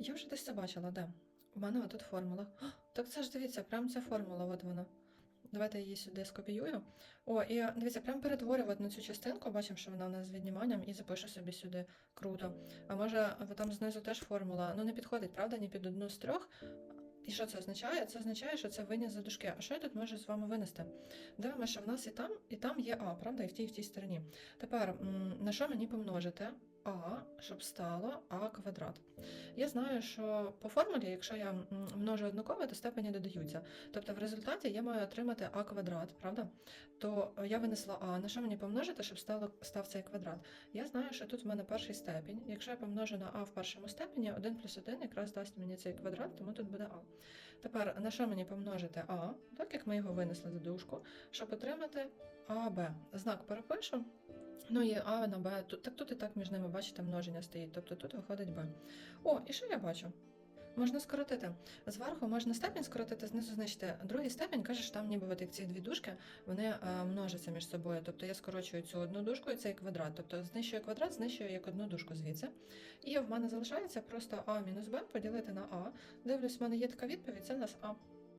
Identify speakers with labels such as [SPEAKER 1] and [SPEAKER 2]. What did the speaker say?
[SPEAKER 1] Я вже десь це бачила, де? У мене отут формула. А, Так це ж дивіться, прям ця формула, от вона. Давайте її сюди скопіюю. О, і дивіться, прям перетворю на цю частинку, бачимо, що вона у нас з відніманням, і запишу собі сюди. Круто. А може, там знизу теж формула. Ну, не підходить, правда, ні під одну з трьох. І що це означає? Це означає, що це виніс за дужки. А що я тут можу з вами винести? Дивимося, що в нас і там, і там є А, правда, і в тій, і в тій стороні. Тепер, на що мені помножити? А, щоб стало А квадрат. Я знаю, що по формулі, якщо я множу однакове, то степені додаються. Тобто в результаті я маю отримати А квадрат, правда? То е, я винесла А. На що мені помножити, щоб стало, став цей квадрат? Я знаю, що тут в мене перший степінь. Якщо я помножу на А в першому степені, 1 плюс 1 якраз дасть мені цей квадрат, тому тут буде А. Тепер на що мені помножити А, так як ми його винесли за дужку, щоб отримати АБ. Знак перепишу. Ну і А на Б. Так тут і так між ними, бачите, множення стоїть. Тобто тут виходить Б. О, і що я бачу? Можна скоротити. Зверху можна степінь скоротити, знизу знищити. Другий степінь каже, що там ніби от як ці дві дужки, вони е, множаться між собою. Тобто я скорочую цю одну дужку і цей квадрат. Тобто знищую квадрат, знищую як одну дужку звідси. І в мене залишається просто А мінус Б поділити на А. Дивлюсь, в мене є така відповідь, це у нас А.